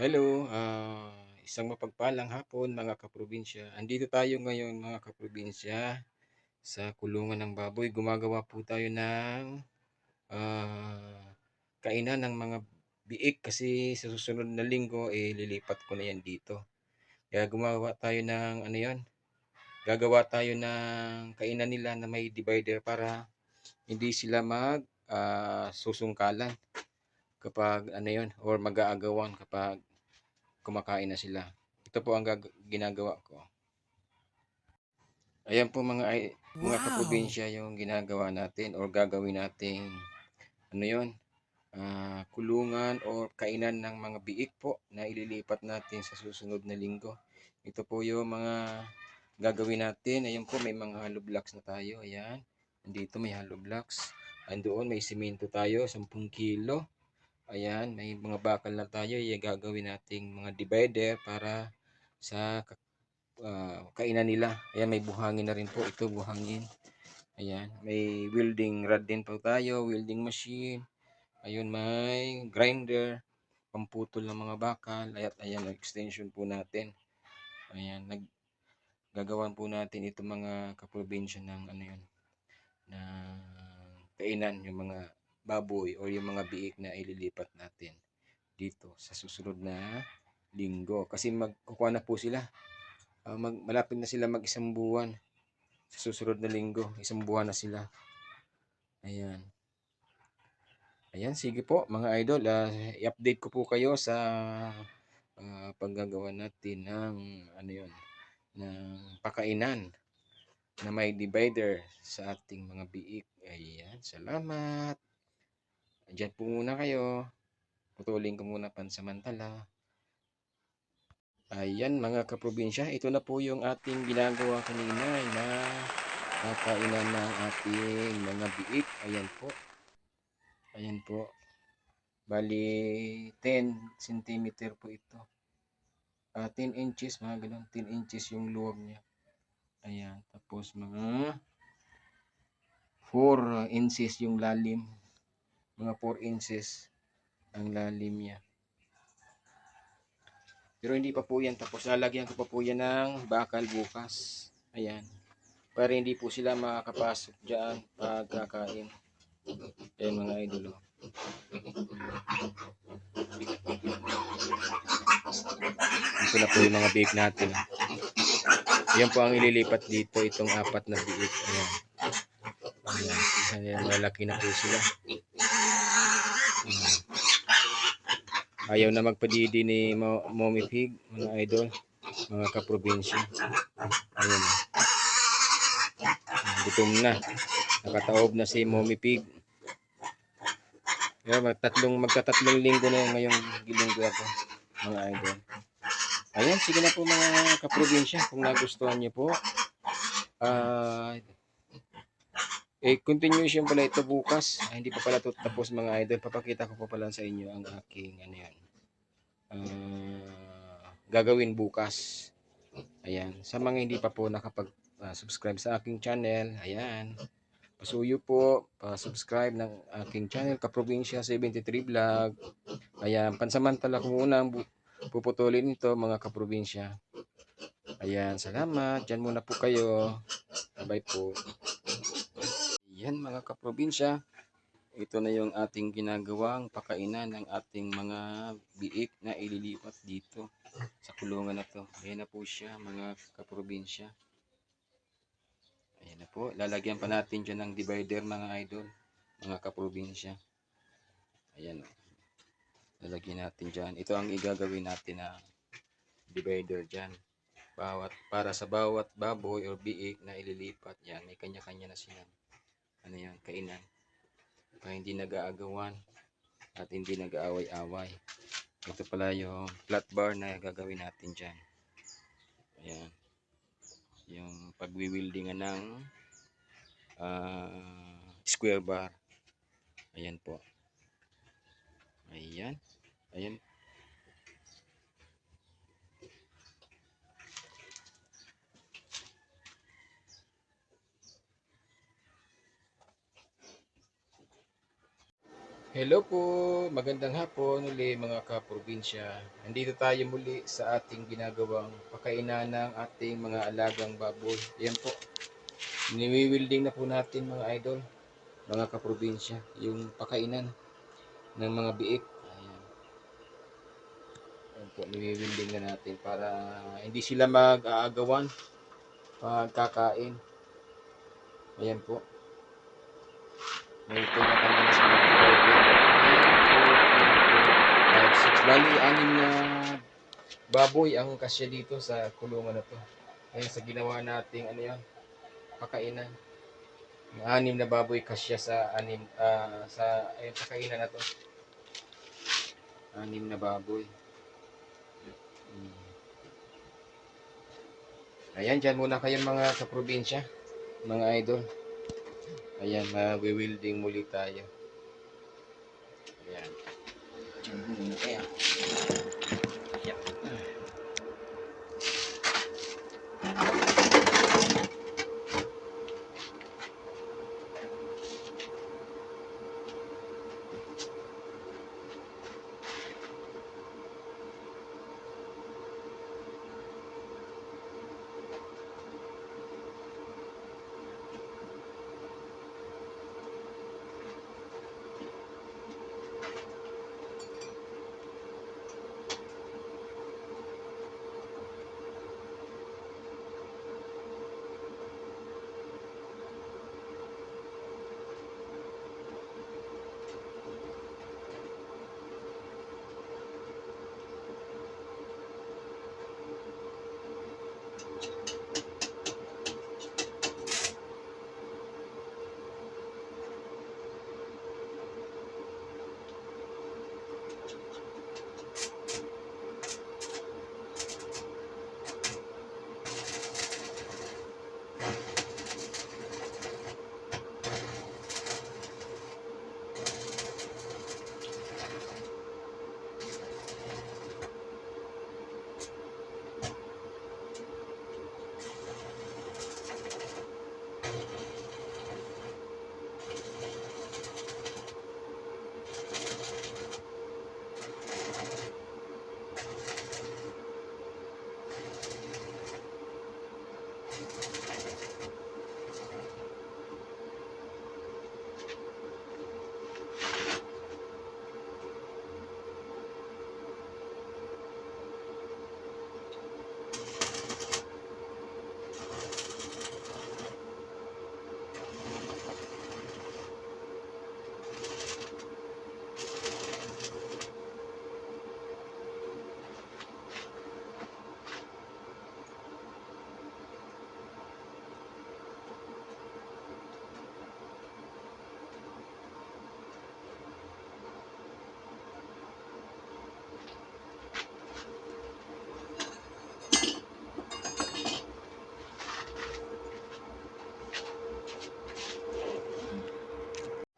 Hello, ah, isang mapagpalang hapon mga kaprobinsya. Andito tayo ngayon mga kaprobinsya sa kulungan ng baboy. Gumagawa po tayo ng ah, kainan ng mga biik kasi sa susunod na linggo eh lilipat ko na yan dito. Kaya gumawa tayo ng ano yon, gagawa tayo ng kainan nila na may divider para hindi sila mag ah, susungkalan kapag ano yon or mag-aagawan kapag kumakain na sila. Ito po ang ginagawa ko. Ayan po mga ay- mga Wow! kaprobinsya yung ginagawa natin or gagawin nating ano yon ah, kulungan or kainan ng mga biik po na ililipat natin sa susunod na linggo. Ito po yung mga gagawin natin. Ayan po may mga hollow blocks na tayo. Ayan. Andito may hollow blocks. Andoon may simento tayo, 10 kilo. Ayan, may mga bakal na tayo. Yung gagawin nating mga divider para sa ah, kainan nila. Ayan, may buhangin na rin po. Ito, buhangin. Ayan, may welding rod din po tayo, welding machine. Ayun, may grinder, pamputol ng mga bakal. Ayan, ayan, extension po natin. Ayan, nag gagawan po natin ito mga kaprobinsya ng ano yun, na kainan, yung mga baboy o yung mga biik na ililipat natin dito sa susunod na linggo. Kasi magkukuha na po sila. Ah, mag, malapit na sila mag isang buwan sa susunod na linggo. Isang buwan na sila. Ayan. Ayan, sige po mga idol. ah, i-update ko po kayo sa ah, paggagawa natin ng ano yun, ng pakainan na may divider sa ating mga biik. Ayan, salamat. Diyan po muna kayo. Putulin ko muna pansamantala. Ayan mga kaprobinsya, ito na po yung ating ginagawa kanina na nakainan ng ating mga biik. Ayan po. Ayan po. Bali 10 cm po ito. Ah, 10 inches, mga ganun. 10 inches yung luwag niya. Ayan. Tapos mga 4 inches yung lalim. Mga 4 inches ang lalim niya. Pero hindi pa po yan tapos. Lalagyan ko pa po yan ng bakal bukas. Ayan. Para hindi po sila makakapasok dyan pagkakain. Ayan mga idol. oh. Ito na po yung mga biik natin. Yan po ang ililipat dito, itong apat na biik. Ayan. Ayan. Ayan, malaki na po sila. Ayaw na magpadidi ni Mo- Mommy Pig, mga idol, mga kaprobinsya. Ayan. Gutom na. Nakataob na si Mommy Pig. Kaya magtatlong, magkatatlong linggo na ngayong linggo ako, mga idol. Ayan, sige na po mga kaprobinsya. Kung nagustuhan niyo po, ah eh, continuation pala ito bukas. Ah, hindi pa pala ito tapos mga idol. Papakita ko pa pala sa inyo ang aking ano yan. ah, gagawin bukas. Ayan. Sa mga hindi pa po nakapag-subscribe sa aking channel, ayan. Pasuyo po, pa-subscribe ng aking channel, Kaprobinsya 73 Vlog. Ayan, pansamantala ko muna ang puputulin ito mga kaprobinsya. Ayan, salamat. Diyan muna po kayo. Bye po. Ayan mga kaprobinsya. Ito na yung ating ginagawang pakainan ng ating mga biik na ililipat dito sa kulungan na to. Ayan na po siya mga kaprobinsya. Ayan na po. Lalagyan pa natin dyan ng divider mga idol. Mga kaprobinsya. Ayan o. Lalagyan natin dyan. Ito ang igagawin natin na divider dyan. Bawat, para sa bawat baboy or biik na ililipat yan, may kanya-kanya na silang ano yan, kainan. Para hindi nag-aagawan at hindi nag-aaway-away. Ito pala yung flat bar na gagawin natin dyan. Ayan. Yung pagwiwildingan ng ah, square bar. Ayan po. Ayan. Ayan. Hello po, magandang hapon uli mga kaprobinsya. Nandito tayo muli sa ating ginagawang pakainan ng ating mga alagang baboy. Yan po, niwiwilding na po natin mga idol, mga kaprobinsya, yung pakainan ng mga biik. Ayan. Ayan po, niwiwilding na natin para hindi sila mag-aagawan pag kakain. Ayan po. May ito na kami sa mga divider. 5, 6. Bali, anim na baboy ang kasya dito sa kulungan na to. Kaya sa ginawa nating ano yan, pakainan. Yung anim na baboy kasya sa anim ah, sa ayun, pakainan na to. Anim na baboy. Hmm. Ayan, dyan muna kayo mga kaprobinsya, mga idol. Ayan, mag-wielding muli tayo. Ayan. Diyan muna tayo. Ayan.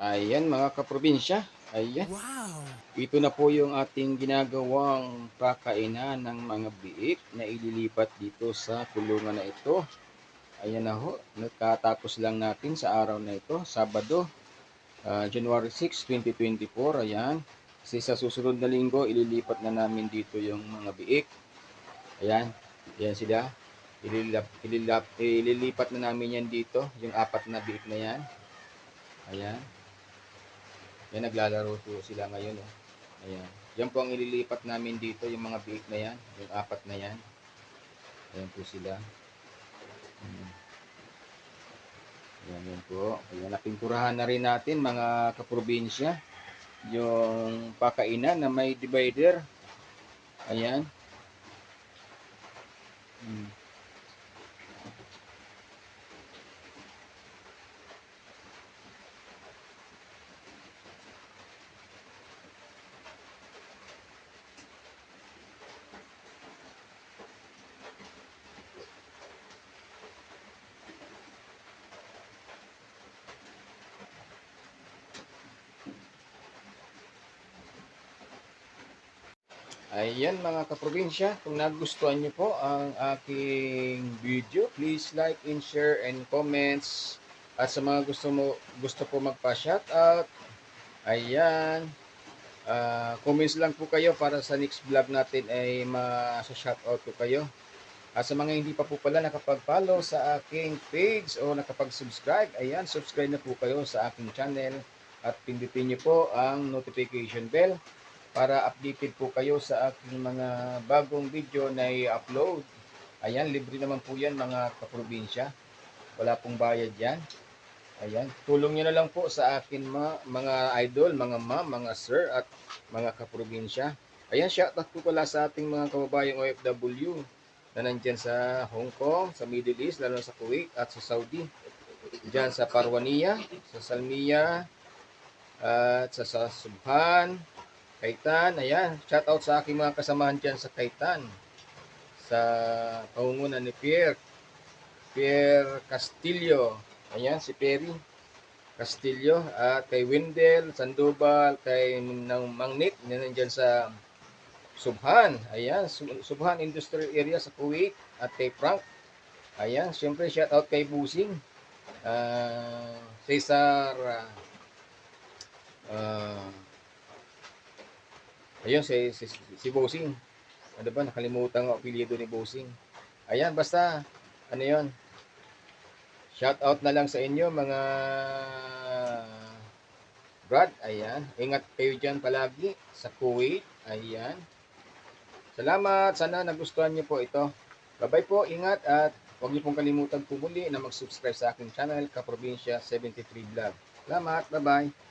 Ayan mga kaprobinsya. Ayan. Wow! Ito na po yung ating ginagawang pakainan ng mga biik na ililipat dito sa kulungan na ito. Ayan na ho. Nakatapos lang natin sa araw na ito, Sabado, ah, January 6, 2024. Ayan. Kasi sa susunod na linggo, ililipat na namin dito yung mga biik. Ayan. Ayan sila. Ililap, ililap, ililipat na namin yan dito. Yung apat na biik na yan. Ayan. Yan, naglalaro po sila ngayon. Oh. Ayan. Yan po ang ililipat namin dito, yung mga biik na yan. Yung apat na yan. Ayan po sila. Hmm. Ayan, yan po. Ayan, napinturahan na rin natin mga kaprobinsya. Yung pakainan na may divider. Ayan. Hmm. Ayan mga kaprobinsya, kung nagustuhan niyo po ang aking video, please like and share and comments. At sa mga gusto mo gusto po magpa-shoutout, Ayan. Ah, comments lang po kayo para sa next vlog natin ay ma-shoutout ko kayo. At sa mga hindi pa po pala nakapag-follow sa aking page o nakapag-subscribe, ayan, subscribe na po kayo sa aking channel at pindutin niyo po ang notification bell para updated po kayo sa aking mga bagong video na i-upload. Ayan, libre naman po yan mga kaprobinsya. Wala pong bayad yan. Ayan, tulong nyo na lang po sa akin mga, mga idol, mga ma'am, mga sir at mga kaprobinsya. Ayan, shoutout po pala sa ating mga kababayang OFW na nandyan sa Hong Kong, sa Middle East, lalo sa Kuwait at sa Saudi. Diyan sa Parwania, sa Salmiya, at sa Subhan, Kaitan. Ayan, shoutout sa aking mga kasamahan dyan sa Kaitan. Sa pangungunan ni Pierre, Pierre Castillo. Ayan, si Perry Castillo. At kay Wendell Sandoval, kay ng Mangnit, na nandyan sa Subhan. Ayan, Sub- Subhan Industrial Area sa Kuwait. At kay Frank. Ayan, syempre shout out kay Busing. Ah, Cesar. ah, ayun, si, si, si Busing. Ano ba, nakalimutan ang apelyido ni Busing. Ayan, basta, ano yon Shout out na lang sa inyo mga Brad, ayan. Ingat kayo dyan palagi sa Kuwait. Ayan. Salamat. Sana nagustuhan niyo po ito. Bye-bye po. Ingat at huwag niyo pong kalimutan po na mag-subscribe sa aking channel, Kaprobinsya 73 Vlog. Salamat. Bye-bye.